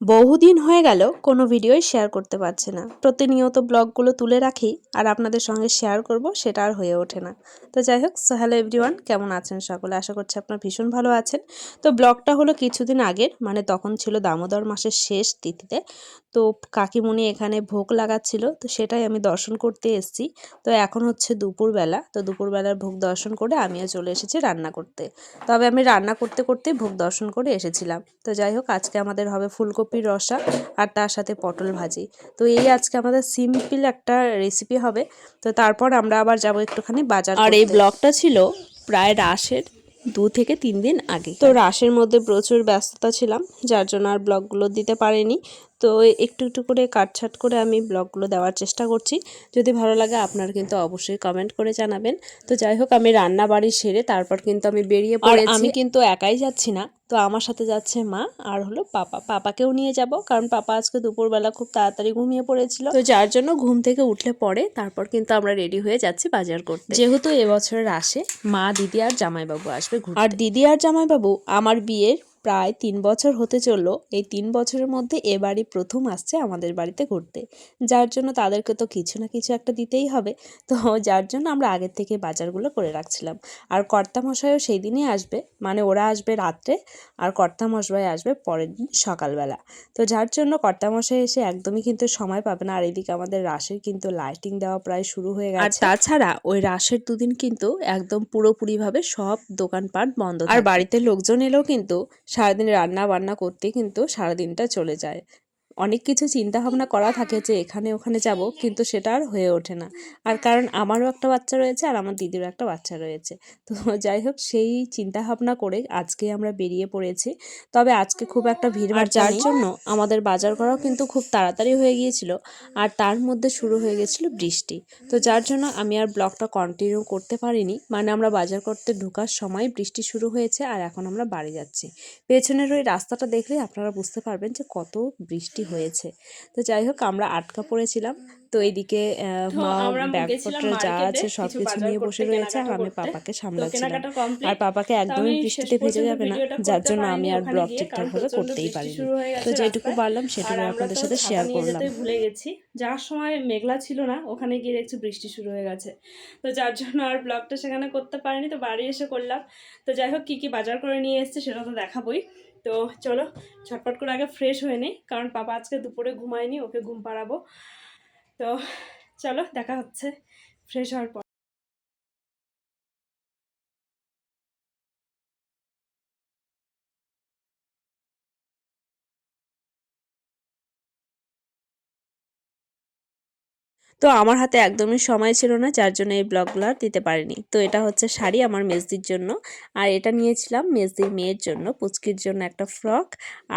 বহুদিন হয়ে গেল কোনো ভিডিওই শেয়ার করতে পারছে না। প্রতিনিয়ত ব্লগগুলো তুলে রাখি আর আপনাদের সঙ্গে শেয়ার করব, সেটা আর হয়ে ওঠে না। তো যাই হোক সো হ্যালো এভরিওয়ান কেমন আছেন সকলে? আশা করছি আপনারা ভীষণ ভালো আছেন। তো ব্লগটা হলো কিছুদিন আগের মানে তখন ছিল দামোদর মাসের শেষ তিথিতে। তো কাকিমুনি এখানে ভোগ লাগাচ্ছিল, তো সেটাই আমি দর্শন করতে এসেছি। তো এখন হচ্ছে দুপুরবেলা, তো দুপুরবেলার ভোগ দর্শন করে আমিও চলে এসেছি রান্না করতে। তবে আমি রান্না করতে করতে ভোগ দর্শন করে এসেছিলাম। তো যাই হোক, আজকে আমাদের হবে ফুলকপির রসা আর তার সাথে পটল ভাজি। তো এই আজকে আমাদের সিম্পল একটা রেসিপি হবে। তো তারপর আমরা আবার যাব একটুখানি বাজার আর এই ব্লগটা ছিল প্রায় রাসের দু থেকে তিন দিন আগে। তো রাসের মধ্যে প্রচুর ব্যস্ততা ছিলাম যার জন্য আর ব্লগগুলো দিতে পারিনি। তো একটু একটু করে কাটছাট করে আমি ব্লগগুলো দেওয়ার চেষ্টা করছি। যদি ভালো লাগে আপনারা কিন্তু অবশ্যই কমেন্ট করে জানাবেন। তো যাই হোক আমি রান্না বাড়ি সেরে তারপর কিন্তু আমি বেরিয়ে পড়েছি আমি কিন্তু একাই যাচ্ছি না। তো আমার সাথে যাচ্ছে মা আর হলো পাপা। পাপাকেও নিয়ে যাব কারণ পাপা আজকে দুপুরবেলা খুব তাড়াতাড়ি ঘুমিয়ে পড়েছিল। তো যার জন্য ঘুম থেকে উঠলে পরে তারপর কিন্তু আমরা রেডি হয়ে যাচ্ছি বাজার করতে। যেহেতু এবছরের আসে মা দিদি আর জামাইবাবু আসবে আর দিদি আর জামাইবাবু আমার বিয়ের প্রায় তিন বছর হতে চলল এই তিন বছরের মধ্যে এবারই প্রথম আসছে আমাদের বাড়িতে ঘুরতে। যার জন্য তাদেরকে তো কিছু না কিছু একটা দিতেই হবে। তো যার জন্য আমরা আগের থেকে বাজারগুলো করে রাখছিলাম। আর কর্তামশাইও সেই দিনই আসবে মানে ওরা আসবে রাত্রে আর কর্তামশাই আসবে পরের দিন সকালবেলা। তো যার জন্য কর্তামশাই এসে একদমই কিন্তু সময় পাবে না। আর এদিকে আমাদের রাসের কিন্তু লাইটিং দেওয়া প্রায় শুরু হয়ে গেছে। আর তাছাড়া ওই রাসের দুদিন কিন্তু একদম পুরোপুরিভাবে সব দোকানপাট বন্ধ আর বাড়িতে লোকজন এলেও কিন্তু সারাদিন রান্না বান্না করতে কিন্তু সারাদিনটা চলে যায়। অনেক কিছু চিন্তা ভাবনা করা থাকে যে এখানে ওখানে যাব কিন্তু সেটা আর হয়ে ওঠে না। আর কারণ আমারও একটা বাচ্চা রয়েছে আর আমার দিদিরও একটা বাচ্চা রয়েছে। তো যাই হোক সেই চিন্তা ভাবনা করে আজকে আমরা বেরিয়ে পড়েছি। তবে আজকে খুব একটা ভিড় যার জন্য আমাদের বাজার করাও কিন্তু খুব তাড়াতাড়ি হয়ে গিয়েছিল। আর তার মধ্যে শুরু হয়ে গেছিল বৃষ্টি। তো যার জন্য আমি আর ব্লগটা কন্টিনিউ করতে পারিনি। মানে আমরা বাজার করতে ঢোকার সময় বৃষ্টি শুরু হয়েছে আর এখন আমরা বাড়ি যাচ্ছি। পেছনের ওই রাস্তাটা দেখলে আপনারা বুঝতে পারবেন যে কত বৃষ্টি হয়েছে। তো যাই হোক আমরা আটকা পড়েছিলাম। তো এইদিকে মা ব্যাগপত্র যা আছে সব কিছু নিয়ে বসে রয়েছে আর আমি পাপাকে সামলাচ্ছিলাম। আর পাপাকে একদমই বৃষ্টিতে ভেজে যাবে না। যার জন্য আমি আর ব্লগ ঠিকঠাকভাবে করতেই পারি তো যেটুকু পারলাম সেটুকু আপনাদের সাথে শেয়ার করলাম। ভুলে গেছি। যার সময় মেঘলা ছিল না ওখানে গিয়ে দেখছি বৃষ্টি শুরু হয়ে গেছে। তো যার জন্য আর ব্লগটা সেখানে করতে পারিনি তো বাড়ি এসে করলাম। তো যাই হোক কী কী বাজার করে নিয়ে এসছে সেটা তো দেখাবোই। তো চলো ছটপট করে আগে ফ্রেশ হয়ে নিই, কারণ পাপা আজকে দুপুরে ঘুমায়নি, ওকে ঘুম পাড়াবো। তো চলো, দেখা হচ্ছে ফ্রেশ হওয়ার পর। তো আমার হাতে একদমই সময় ছিল না যার জন্য এই ব্লগগুলো দিতে পারিনি। তো এটা হচ্ছে শাড়ি আমার মেজদির জন্য। আর এটা নিয়েছিলাম মেজদির মেয়ের জন্য পুচকির জন্য একটা ফ্রক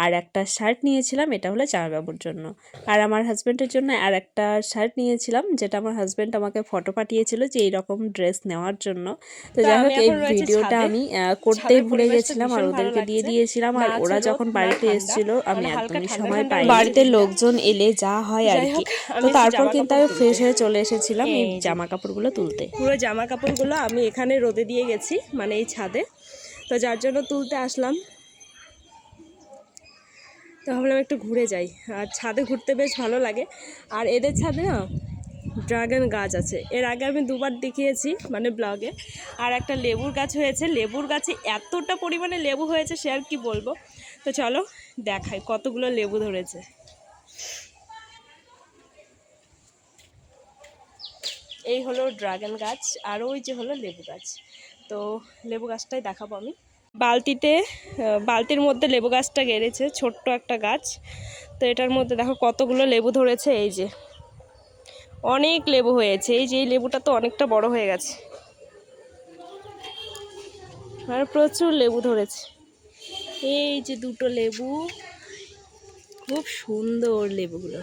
আর একটা শার্ট নিয়েছিলাম এটা হলো জামাইবাবুর জন্য। আর আমার হাজব্যান্ডের জন্য আর একটা শার্ট নিয়েছিলাম যেটা আমার হাজব্যান্ড আমাকে ফটো পাঠিয়েছিল যে এইরকম ড্রেস নেওয়ার জন্য। তো যাই হোক এই ভিডিওটা আমি করতেই ভুলে গেছিলাম আর ওদেরকে দিয়ে দিয়েছিলাম আর ওরা যখন বাড়িতে এসেছিল আমি একদমই সময় পাই বাড়িতে লোকজন এলে যা হয় আর কি। তো তারপর কিন্তু আমি ফ্রেশ হয়ে চলে এসেছিলাম এই জামা কাপড়গুলো তুলতে। পুরো জামা কাপড়গুলো আমি এখানে রোদে দিয়ে গেছি মানে এই ছাদে। তো যার জন্য তুলতে আসলাম। তো ভাবলাম একটু ঘুরে যাই। আর ছাদে ঘুরতে বেশ ভালো লাগে। আর এদের ছাদে না ড্রাগন গাছ আছে। এর আগে আমি দুবার দেখিয়েছি মানে ব্লগে। আর একটা লেবুর গাছ হয়েছে। লেবুর গাছে এতটা পরিমাণে লেবু হয়েছে সে আর কি বলব? তো চলো দেখাই কতগুলো লেবু ধরেছে। এই হলো ড্রাগন গাছ আর ওই যে হলো লেবু গাছ। তো লেবু গাছটাই দেখাবো আমি। বালতিতে বালতির মধ্যে লেবু গাছটা গেড়েছে, ছোট্ট একটা গাছ। তো এটার মধ্যে দেখো কতগুলো লেবু ধরেছে, এই যে। অনেক লেবু হয়েছে, এই যে এই লেবুটা তো অনেকটা বড় হয়ে গেছে। আর প্রচুর লেবু ধরেছে। এই যে দুটো লেবু, খুব সুন্দর লেবুগুলো।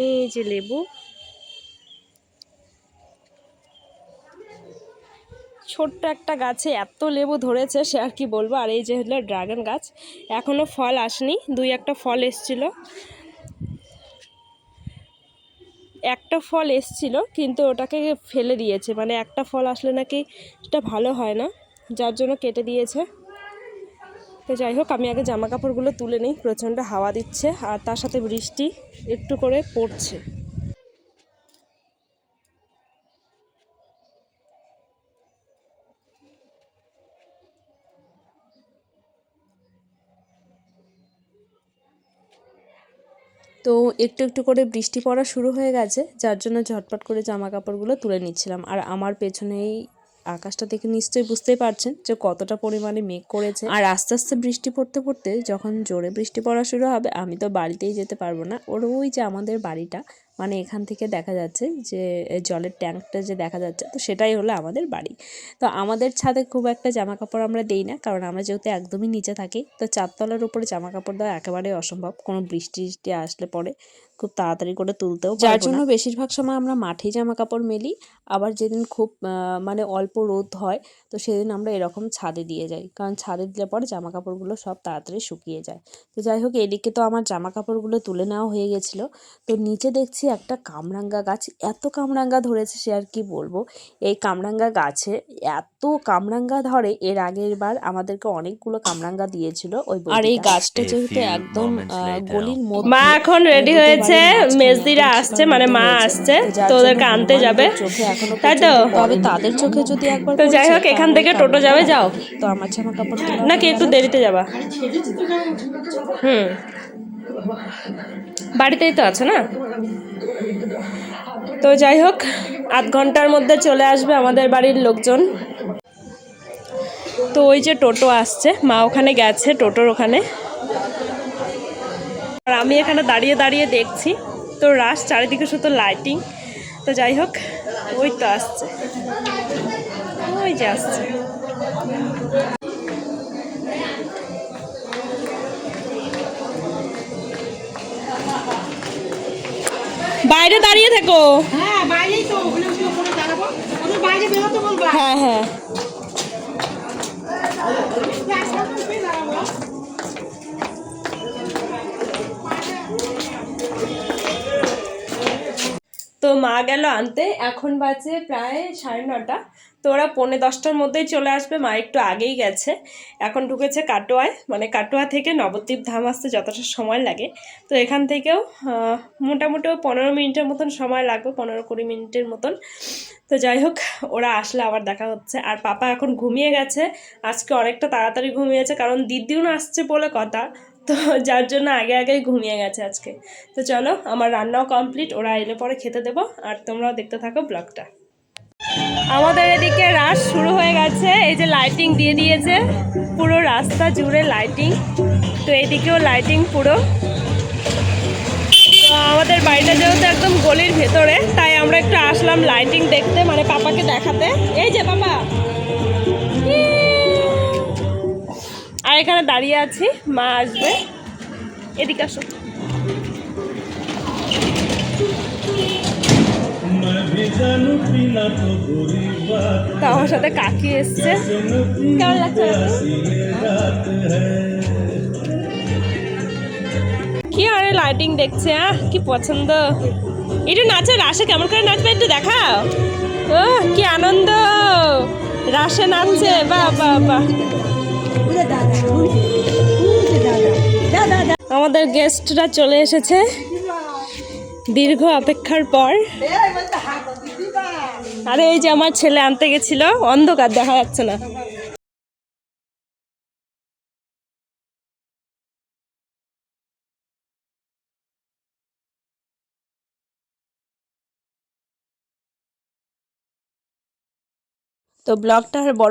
এই যে লেবু। ছোট্ট একটা গাছে এত লেবু ধরেছে, সে আর কি বলব? আর এই যে হলো ড্রাগন গাছ এখনও ফল আসেনি, দুই একটা ফল এসছিল। একটা ফল এসছিল, কিন্তু ওটাকে ফেলে দিয়েছে মানে একটা ফল আসলে নাকি এটা ভালো হয় না, যার জন্য কেটে দিয়েছে। তো যাই হোক, আমি আগে জামা কাপড়গুলো তুলে নিই, প্রচণ্ড হাওয়া দিচ্ছে, আর তার সাথে বৃষ্টি একটু করে পড়ছে। তো একটু একটু করে বৃষ্টি পড়া শুরু হয়ে গেছে, যার জন্য ঝটপট করে জামা কাপড়গুলো তুলে নিচ্ছিলাম। আর আমার পেছনেই আকাশটা দেখে নিশ্চয়ই বুঝতেই পারছেন যে কতটা পরিমাণে মেঘ করেছে। আর আস্তে আস্তে বৃষ্টি পড়তে পড়তে যখন জোরে বৃষ্টি পড়া শুরু হবে, আমি তো বাড়িতেই যেতে পারব না। ওর ওই যে আমাদের বাড়িটা মানে এখান থেকে দেখা যাচ্ছে যে জলের ট্যাঙ্কটা যে দেখা যাচ্ছে, তো সেটাই হলো আমাদের বাড়ি। তো আমাদের ছাদে খুব একটা জামা কাপড় আমরা দেই না, কারণ আমরা যেহেতু একদমই নিচে থাকি, তো চারতলার উপরে জামা কাপড় দেওয়া একেবারেই অসম্ভব। কোনো বৃষ্টি টিষ্টি আসলে পরে খুব তাড়াতাড়ি করে তুলতেও যার জন্য বেশিরভাগ সময় আমরা মাঠেই জামা কাপড় মেলি। আবার যেদিন খুব মানে অল্প রোদ হয় তো সেদিন আমরা এরকম ছাদে দিয়ে যাই। কারণ ছাদে দিলে পরে জামা কাপড়গুলো সব তাড়াতাড়ি শুকিয়ে যায়। তো যাই হোক এদিকে তো আমার জামা কাপড়গুলো তুলে নেওয়া হয়ে গেছিল। তো নিচে দেখছি একটা কামরাঙ্গা গাছ। এত কামরাঙ্গা ধরেছে সে আর কি বলব? এই কামরাঙ্গা গাছে এত কামরাঙ্গা ধরে এর আগের বার আমাদেরকে অনেকগুলো কামরাঙ্গা দিয়েছিল ওই আর এই গাছটা যেহেতু একদম আহ, গলির মধ্যে মা এখন রেডি হয়েছে। বাড়ির মেজদিরা আসছে মানে মা আসছে তো ওদেরকে আনতে যাবে। তাই তো? তবে তাদের চোখে যদি একবার তো যাই হোক, এখান থেকে টোটো যাবে, যাও। তো আমার জামা কাপড় নাকি একটু দেরিতে যাবা? হুম। বাড়িতেই তো আছে না? তো যাই হোক আধ ঘণ্টার মধ্যে চলে আসবে আমাদের বাড়ির লোকজন। তো ওই যে টোটো আসছে মা ওখানে গেছে টোটোর ওখানে। আর আমি এখানে দাঁড়িয়ে দাঁড়িয়ে দেখছি। তো রাস চারিদিকে শুধু লাইটিং তো যাই হোক ওই তো আসছে। ওই যে আসছে। বাইরে দাঁড়িয়ে থেকো। হ্যাঁ বাইরেই তো ওখানে দাঁড়াবো। বাইরে বেরোতে বলবা। হ্যাঁ হ্যাঁ। মা গেল আনতে। এখন বাজে প্রায় সাড়ে নটা। তো ওরা পৌনে দশটার মধ্যেই চলে আসবে। মা একটু আগেই গেছে। এখন ঢুকেছে কাটোয়ায়। মানে কাটোয়া থেকে নবদ্বীপ ধাম আসতে যতটা সময় লাগে। তো এখান থেকেও মোটামুটি পনেরো মিনিটের মতন সময় লাগবে, পনেরো কুড়ি মিনিটের মতন। তো যাই হোক, ওরা আসলে আবার দেখা হচ্ছে। আর পাপা এখন ঘুমিয়ে গেছে। আজকে অনেকটা তাড়াতাড়ি ঘুমিয়েছে, কারণ দিদিও না আসছে বলে কথা। তো যার জন্য আগে আগেই ঘুমিয়ে গেছে আজকে। তো চলো, আমার রান্নাও কমপ্লিট ওরা এলে পরে খেতে দেবো, আর তোমরাও দেখতে থাকো ব্লগটা। আমাদের এদিকে রাস শুরু হয়ে গেছে, এই যে লাইটিং দিয়ে দিয়েছে, পুরো রাস্তা জুড়ে লাইটিং তো এইদিকেও লাইটিং পুরো। আমাদের বাড়িটা যেহেতু একদম গলির ভেতরে, তাই আমরা একটু আসলাম লাইটিং দেখতে মানে পাপাকে দেখাতে। এই যে পাপা! আর এখানে দাঁড়িয়ে আছি, মা আসবে। এদিকে আসো। তো আমার সাথে কাকি এসছে। কেমন লাগছে কি আরে লাইটিং দেখছে, আহ, কি পছন্দ। একটু নাচে রাসে কেমন করে নাচবে একটু দেখাও। ও, কি আনন্দ। রাসে নাচছে, বাহ বা বাহ। আমাদের গেস্টরা চলে এসেছে। দীর্ঘ অপেক্ষার পর। আরে, এই যে আমার ছেলে আনতে গেছিল, অন্ধকার দেখা যাচ্ছে না। তো ব্লগটা বড়